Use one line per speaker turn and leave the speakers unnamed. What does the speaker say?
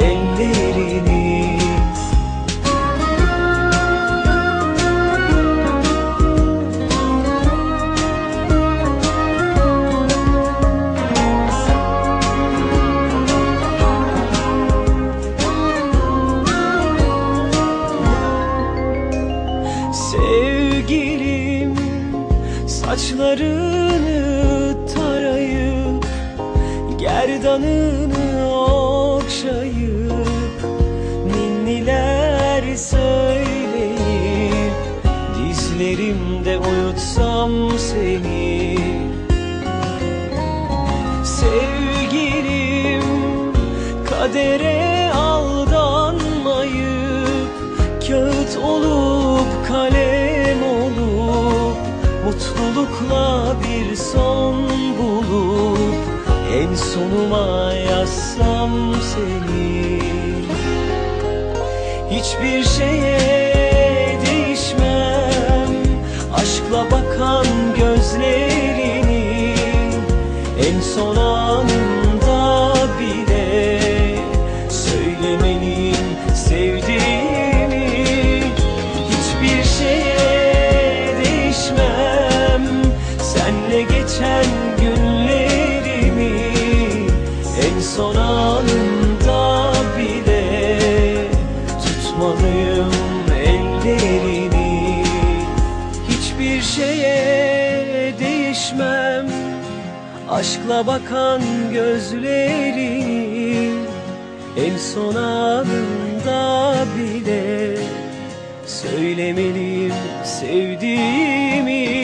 Ellerini. Sevgilim saçlarını tarayıp Gerdanını uyutsam seni. Sevgilim kadere aldanmayıp Kağıt olup kalem olup Mutlulukla bir son bulup En sonuma yazsam seni. Hiçbir şeye Aşkla bakan gözlerini En son anımda değişmem. Aşkla bakan gözlerini En son anımda bile Söylemeliyim sevdiğimi